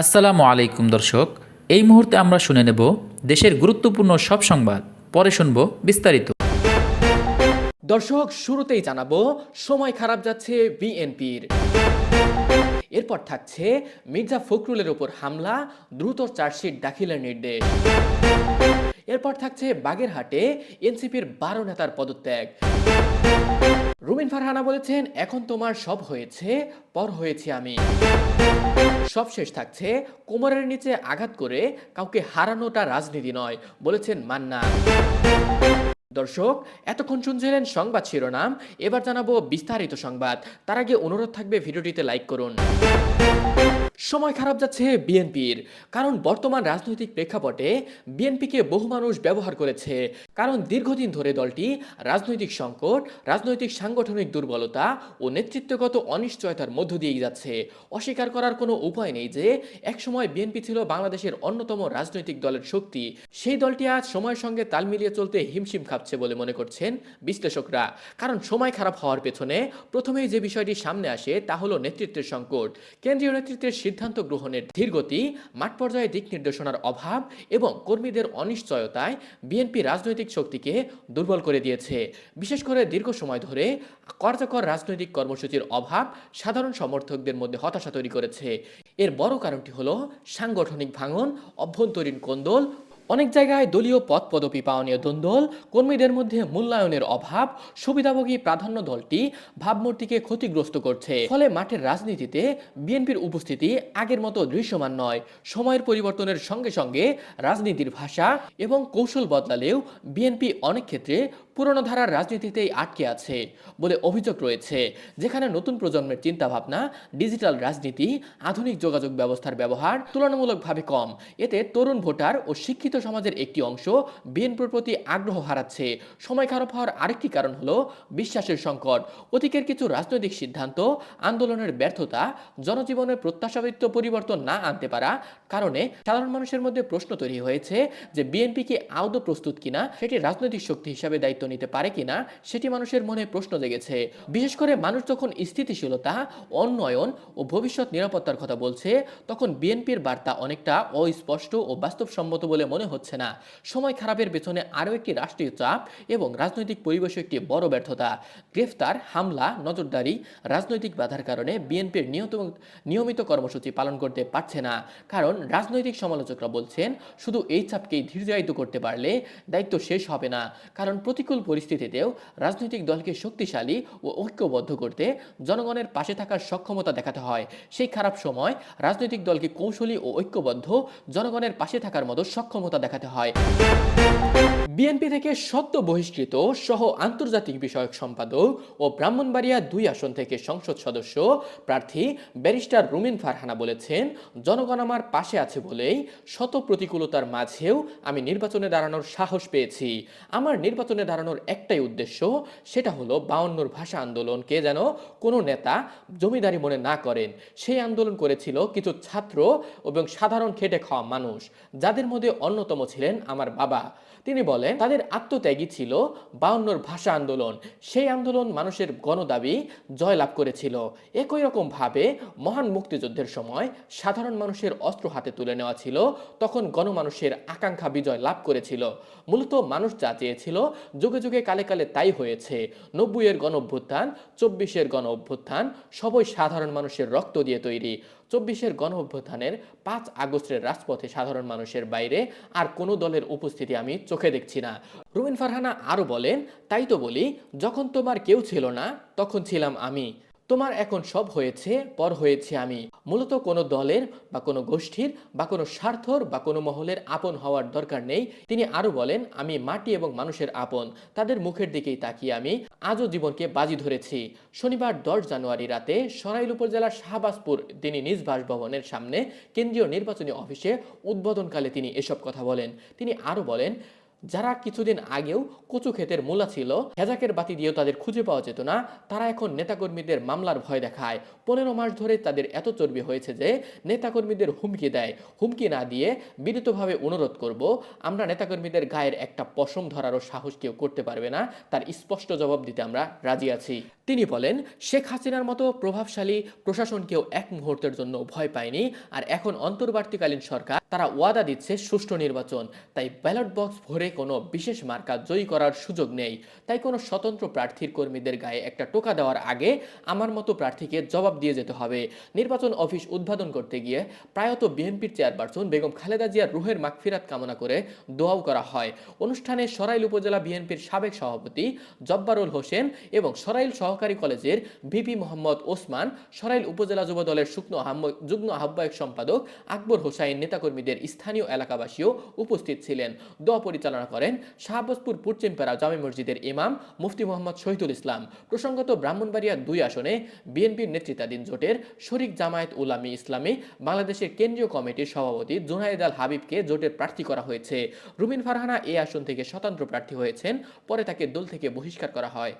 আসসালামু আলাইকুম, দর্শক। এই মুহূর্তে আমরা শুনে নেব দেশের গুরুত্বপূর্ণ সব সংবাদ। পরে শুনব বিস্তারিত। দর্শক, শুরুতেই জানাব, সময় খারাপ যাচ্ছে বিএনপির। এরপর থাকছে মির্জা ফখরুলের ওপর হামলা, দ্রুত চার্জশিট দাখিলের নির্দেশ। এরপর থাকছে বাগেরহাটে এনসিপির বারো নেতার পদত্যাগ। রুমিন ফারহানা বলেছেন, এখন তোমার সব হয়েছে, পর হয়েছি আমি। সব শেষ থাকছে কোমরের নিচে আঘাত করে কাউকে হারানোটা রাজনীতি নয়, বলেছেন মান্না। দর্শক, এতক্ষণ শুনছিলেন সংবাদ শিরোনাম, এবার জানাব বিস্তারিত সংবাদ। তার আগে অনুরোধ থাকবে ভিডিওটিতে লাইক করুন। সময় খারাপ যাচ্ছে বিএনপির। কারণ বর্তমান রাজনৈতিক প্রেক্ষাপটে বিএনপিকে বহু মানুষ ব্যবহার করেছে। কারণ দীর্ঘদিন ধরে দলটি রাজনৈতিক সংকট, রাজনৈতিক সাংগঠনিক দুর্বলতা ও নেতৃত্বগত অনিশ্চয়তার মধ্য দিয়েই যাচ্ছে। অস্বীকার করার কোনো উপায় নেই যে, একসময় বিএনপি ছিল বাংলাদেশের অন্যতম রাজনৈতিক দলের শক্তি। সেই দলটি আজ সময়ের সঙ্গে তাল মিলিয়ে চলতে হিমশিম খাচ্ছে বলে মনে করছেন বিশ্লেষকরা। কারণ সময় খারাপ হওয়ার পেছনে প্রথমেই যে বিষয়টি সামনে আসে তা হলো নেতৃত্বের সংকট। কেন্দ্রীয় নেতৃত্বের সিদ্ধান্ত গ্রহণের ধীরগতি, মাঠ পর্যায়ে দিক নির্দেশনার অভাব এবং কর্মীদের অনিশ্চয়তায় বিএনপি রাজনৈতিক শক্তিকে দুর্বল করে দিয়েছে। বিশেষ করে দীর্ঘ সময় ধরে কার্যকর রাজনৈতিক কর্মসূচির অভাব সাধারণ সমর্থকদের মধ্যে হতাশা তৈরি করেছে। এর বড় কারণটি হল সাংগঠনিক ভাঙন, অভ্যন্তরীণ কোন্দল অনেক জায়গায় দলীয় পদ পদবি পাওয়া নিয়ে দ্বন্দ্বল। কর্মীদের মধ্যে মূল্যায়নের অভাব, সুবিধাভোগী প্রাধান্য দলটি ভাবমূর্তিকে ক্ষতিগ্রস্ত করছে। ফলে মাঠের রাজনীতিতে বিএনপির উপস্থিতি আগের মতো দৃশ্যমান নয়। সময়ের পরিবর্তনের সঙ্গে সঙ্গে রাজনীতির ভাষা এবং কৌশল বদলালেও বিএনপি অনেক ক্ষেত্রে পুরনো ধারার রাজনীতিতেই আটকে আছে বলে অভিযোগ রয়েছে। যেখানে নতুন প্রজন্মের চিন্তাভাবনা, ডিজিটাল রাজনীতি, আধুনিক যোগাযোগ ব্যবস্থার ব্যবহার তুলনামূলকভাবে কম। এতে তরুণ ভোটার ও শিক্ষিত সমাজের একটি অংশ বিএনপির প্রতি আগ্রহ হারাচ্ছে। সময় খারাপ হওয়ার আরেকটি কারণ হলো বিশ্বাসের সংকট। অতীতের কিছু রাজনৈতিক সিদ্ধান্ত, আন্দোলনের ব্যর্থতা, জনজীবনের প্রত্যাশাবিত পরিবর্তন না আনতে পারা কারণে সাধারণ মানুষের মধ্যে প্রশ্ন তৈরি হয়েছে যে, বিএনপি কি আদৌ প্রস্তুত কিনা? সেটি রাজনৈতিক শক্তি হিসাবে দায়িত্ব নিতে পারে কিনা সেটি মানুষের মনে প্রশ্ন জেগেছে। বিশেষ করে মানুষ যখন স্থিতিশীলতা, উন্নয়ন ও ভবিষ্যৎ নিরাপত্তার কথা বলছে, তখন বিএনপির বার্তা অনেকটা অস্পষ্ট ও বাস্তবসম্মত বলে মনে হচ্ছে না। সময় খারাপের পেছনে আরও একটি রাষ্ট্রীয় চাপ এবং রাজনৈতিক পরিবেশে একটি বড় ব্যর্থতা। গ্রেফতার, হামলা, নজরদারি, রাজনৈতিক বাধার কারণে বিএনপির নিয়ত নিয়মিত কর্মসূচি পালন করতে পারছে না। কারণ রাজনৈতিক সমালোচকরা বলছেন, শুধু এই চাপকেই ধীর্যায়িত করতে পারলে দায়িত্ব শেষ হবে না। কারণ প্রতিকূল পরিস্থিতিতেও রাজনৈতিক দলকে শক্তিশালী ও ঐক্যবদ্ধ করতে জনগণের পাশে থাকার সক্ষমতা দেখাতে হয়। সেই খারাপ সময় রাজনৈতিক দলকে কৌশলী ও ঐক্যবদ্ধ জনগণের পাশে থাকার মতো সক্ষমতা দেখাতে হয়। বিএনপি থেকে সদ্য বহিষ্কৃত সহ আন্তর্জাতিক বিষয়ক সম্পাদক ও ব্রাহ্মণবাড়িয়া দুই আসন থেকে সংসদ সদস্য প্রার্থী ব্যারিস্টার রুমিন ফারহানা বলেছেন, জনগণ আমার পাশে আছে বলেই শত প্রতিকূলতার মাঝেও আমি নির্বাচনে দাঁড়ানোর সাহস পেয়েছি। আমার নির্বাচনে দাঁড়ানোর একটাই উদ্দেশ্য, সেটা হলো বাউন্নর ভাষা আন্দোলনকে যেন কোনো নেতা জমিদারি মনে না করেন। সেই আন্দোলন করেছিল কিছু ছাত্র এবং সাধারণ খেটে খাওয়া মানুষ, যাদের মধ্যে অন্যতম ছিলেন আমার বাবা। তিনি বলেন, তাদের আত্মত্যাগী ছিল বাউন্নর ভাষা আন্দোলন। সেই আন্দোলন মানুষের গণদাবি জয়লাভ করেছিল। একই রকম ভাবে মহান মুক্তিযুদ্ধের সময় সাধারণ মানুষের অস্ত্র হাতে তুলে নেওয়া ছিল, তখন গণমানুষের আকাঙ্ক্ষা বিজয় লাভ করেছিল। মূলত মানুষ যা চেয়েছিল, যুগে যুগে কালে কালে তাই হয়েছে। নব্বইয়ের গণ অভ্যুত্থান চব্বিশের গণ অভ্যুত্থান সবই সাধারণ মানুষের রক্ত দিয়ে তৈরি। চব্বিশের গণ অভ্যুত্থানের পাঁচ আগস্টের রাজপথে সাধারণ মানুষের বাইরে আর কোনো দলের উপস্থিতি আমি চোখে দেখছি না। রুমিন ফারহানা আরও বলেন, তাই তো বলি, যখন তোমার কেউ ছিল না, তখন ছিলাম আমি। তোমার এখন সব হয়েছে, পর হয়েছে আমি। মূলত কোনো দলের বা কোনো গোষ্ঠীর বা কোনো স্বার্থর বা কোনো মহলের আপন হওয়ার দরকার নেই। তিনি আরও বলেন, আমি মাটি এবং মানুষের আপন, তাদের মুখের দিকেই তাকিয়ে আমি আজও জীবনকে বাজি ধরেছি। শনিবার দশ জানুয়ারি রাতে সরাইল উপজেলার শাহবাজপুর, তিনি নিজ বাসভবনের সামনে কেন্দ্রীয় নির্বাচনী অফিসে উদ্বোধনকালে তিনি এসব কথা বলেন। তিনি আরও বলেন যারা কিছুদিন আগেও কচু ক্ষেতের মূলা ছিল, হেজাকের বাতি দিয়েও তাদের খুঁজে পাওয়া যেত না, তারা এখন নেতাকর্মীদের মামলার ভয় দেখায়। পনেরো মাস ধরে তাদের এত চর্বি হয়েছে যে নেতাকর্মীদের হুমকি দেয়। হুমকি না দিয়ে বিনীতভাবে অনুরোধ করব, আমরা নেতাকর্মীদের গায়ের একটা পশম ধরারও সাহস কেউ করতে পারবে না, তার স্পষ্ট জবাব দিতে আমরা রাজি আছি। তিনি বলেন, শেখ হাসিনার মতো প্রভাবশালী প্রশাসনকেও এক মুহূর্তের জন্য ভয় পায়নি, আর এখন অন্তর্বর্তীকালীন সরকার তারা ওয়াদা দিচ্ছে সুষ্ঠু নির্বাচন। তাই ব্যালট বক্স ভরে কোনো বিশেষ মার্কা জয়ী করার সুযোগ নেই। তাই কোনো স্বতন্ত্র প্রার্থীর কর্মীদের গায়ে একটা টোকা দেওয়ার আগে আমার মতো প্রার্থীকে জবাব দিয়ে যেতে হবে। নির্বাচন অফিস উদ্বোধন করতে গিয়ে প্রায়ত বিএনপির চেয়ারপারসন বেগম খালেদা জিয়ার রুহের মাগফিরাত কামনা করে দোয়াও করা হয়। অনুষ্ঠানে সরাইল উপজেলা বিএনপির সাবেক সভাপতি জব্বারুল হোসেন এবং সরাইল সহকারী কলেজের ভিপি মোহাম্মদ ওসমান, সরাইল উপজেলা যুব দলের শুকনো যুগ্ম আহ্বায়ক সম্পাদক আকবর হোসাইন নেতাকর্মীদের স্থানীয় এলাকাবাসীও উপস্থিত ছিলেন। দোয়া পরিচালনা করেন শাহবাজপুর পশ্চিমপাড়া জামে মসজিদের ইমাম মুফতি মোহাম্মদ শহীদুল ইসলাম। প্রসঙ্গত ব্রাহ্মণবাড়িয়া দুই আসনে বিএনপির নেতৃত্বাধীন জোটের শরিক জামায়াত উলামী ইসলামী, বাংলাদেশের কেন্দ্রীয় কমিটির সভাপতি জুনায়েদ আল হাবিবকে জোটের প্রার্থী করা হয়েছে। রুমিন ফারহানা এই আসন থেকে স্বতন্ত্র প্রার্থী হয়েছেন, পরে তাকে দল থেকে বহিষ্কার করা হয়।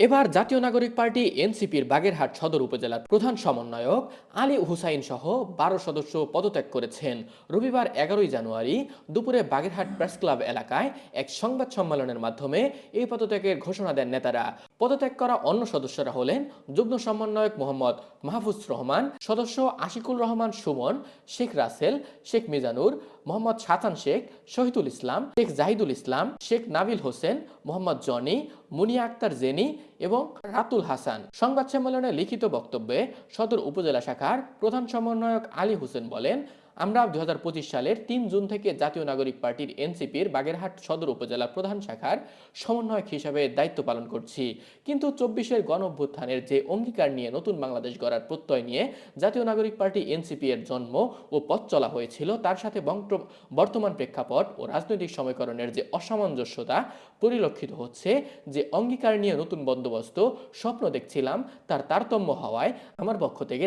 এবার জাতীয় নাগরিক পার্টি এনসিপির বাগেরহাট সদর উপজেলার প্রধান সমন্বয়ক আলী হুসাইন সহ বারো সদস্য পদত্যাগ করেছেন। রবিবার এগারোই জানুয়ারি দুপুরে বাগেরহাট প্রেস ক্লাব এলাকায় এক সংবাদ সম্মেলনের মাধ্যমে এই পদত্যাগের ঘোষণা দেন নেতারা। পদত্যাগ করা অন্য সদস্যরা হলেন যুগ্ম সমন্বয়ক মোহাম্মদ মাহফুজ রহমান, সদস্য আশিকুল রহমান সুমন, শেখ রাসেল, শেখ মিজানুর, মোহাম্মদ সাতান শেখ, শহীদুল ইসলাম, শেখ জাহিদুল ইসলাম, শেখ নাবিল হোসেন, মোহাম্মদ জনি, মুনিয়া আক্তার জেনি এবং রাতুল হাসান। সংবাদ সম্মেলনে লিখিত বক্তব্যে সদর উপজেলা শাখার প্রধান সমন্বয়ক আলী হোসেন বলেন আমরা দু হাজার পঁচিশ সালের তিন জুন থেকে জাতীয় নাগরিক পার্টির এনসিপির বাগেরহাট সদর উপজেলা প্রধান শাখার সমন্বয়ক হিসাবে দায়িত্ব পালন করছি। কিন্তু চব্বিশের গণ অভ্যুত্থানের যে অঙ্গীকার নিয়ে নতুন বাংলাদেশ গড়ার প্রত্যয় নিয়ে জাতীয় নাগরিক পার্টি এনসিপি এর জন্ম ও পথ চলা হয়েছিল, তার সাথে বর্তমান প্রেক্ষাপট ও রাজনৈতিক সমীকরণের যে অসামঞ্জস্যতা পরিলক্ষিত হচ্ছে, যে অঙ্গীকার নিয়ে নতুন বন্দোবস্ত স্বপ্ন দেখছিলাম, তার তারতম্য হওয়ায় আমার পক্ষ থেকে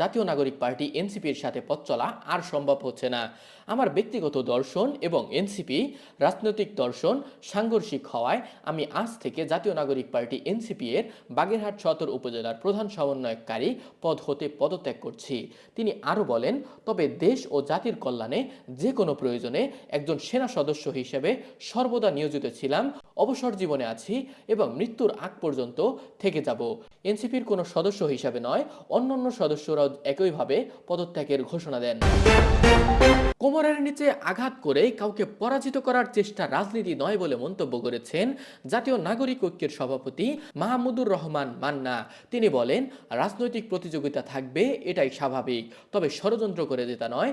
জাতীয় নাগরিক পার্টি এনসিপির সাথে পথ চলা আর সম্ভব হচ্ছে না। আমার ব্যক্তিগত দর্শন এবং এনসিপি, রাজনৈতিক দর্শন সাংঘর্ষিক হওয়ায় আমি আজ থেকে জাতীয় নাগরিক পার্টি এনসিপি এর বাগেরহাট সদর উপজেলার প্রধান সমন্বয়কারী পদ হতে পদত্যাগ করছি। তিনি আরও বলেন, তবে দেশ ও জাতির কল্যাণে যে কোনো প্রয়োজনে একজন সেনা সদস্য হিসেবে সর্বদা নিয়োজিত ছিলাম, অবসর জীবনে আছি এবং মৃত্যুর আগ পর্যন্ত থেকে যাব। এনসিপির কোনো সদস্য হিসাবে নয়, অন্যান্য সদস্যরাও একইভাবে পদত্যাগের ঘোষণা দেন। Thank you. কোমরের নিচে আঘাত করে কাউকে পরাজিত করার চেষ্টা রাজনীতি নয় বলে মন্তব্য করেছেন জাতীয় নাগরিক ঐক্যের সভাপতি মাহমুদুর রহমান মান্না। তিনি বলেন, রাজনৈতিক প্রতিযোগিতা থাকবে, এটাই স্বাভাবিক। তবে ষড়যন্ত্র করে যেটা নয়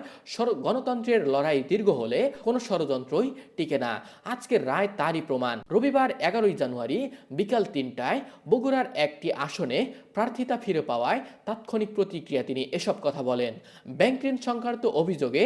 গণতন্ত্রের লড়াই দীর্ঘ হলে কোনো ষড়যন্ত্রই টিকে না। আজকের রায় তারই প্রমাণ। রবিবার এগারোই জানুয়ারি বিকাল তিনটায় বগুড়ার একটি আসনে প্রার্থিতা ফিরে পাওয়ায় তাৎক্ষণিক প্রতিক্রিয়া তিনি এসব কথা বলেন। ব্যাংক ঋণ সংক্রান্ত অভিযোগে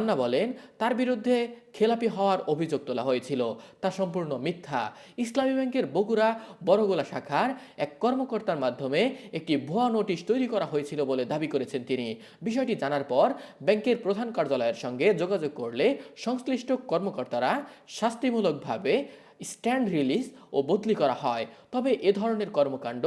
মান্না বলেন, তার বিরুদ্ধে খেলাপি হওয়ার অভিযোগ তোলা হয়েছিল। তা সম্পূর্ণ মিথ্যা। ইসলামী ব্যাংকের বগুড়া বড়গোলা শাখার এক কর্মকর্তার মাধ্যমে একটি ভুয়া নোটিশ তৈরি করা হয়েছিল বলে দাবি করেছেন তিনি। বিষয়টি জানার পর ব্যাংকের প্রধান কার্যালয়ের সঙ্গে যোগাযোগ করলে সংশ্লিষ্ট কর্মকর্তারা শাস্তিমূলকভাবে স্ট্যান্ড রিলিজ ও বদলি করা হয়। তবে এ ধরনের কর্মকাণ্ড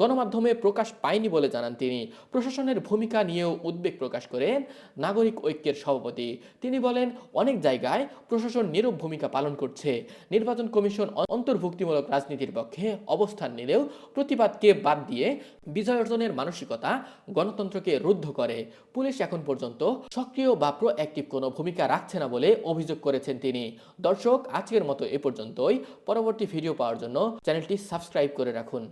গণমাধ্যমে প্রকাশ পায়নি বলে জানান তিনি। প্রশাসনের ভূমিকা নিয়েও উদ্বেগ প্রকাশ করেন নাগরিক ঐক্যের সভাপতি। তিনি বলেন, অনেক জায়গায় প্রশাসন নীরব ভূমিকা পালন করছে। নির্বাচন কমিশন অন্তর্ভুক্তিমূলক রাজনীতির পক্ষে অবস্থান নিলেও প্রতিবাদকে বাদ দিয়ে বিজয় অর্জনের মানসিকতা গণতন্ত্রকে রুদ্ধ করে। পুলিশ এখন পর্যন্ত সক্রিয় বা প্রোঅ্যাক্টিভ কোনো ভূমিকা রাখছে না বলে অভিযোগ করেছেন তিনি। দর্শক, আজকের মতো এ পরবর্তী ভিডিও পাওয়ার জন্য চ্যানেলটি সাবস্ক্রাইব করে রাখুন।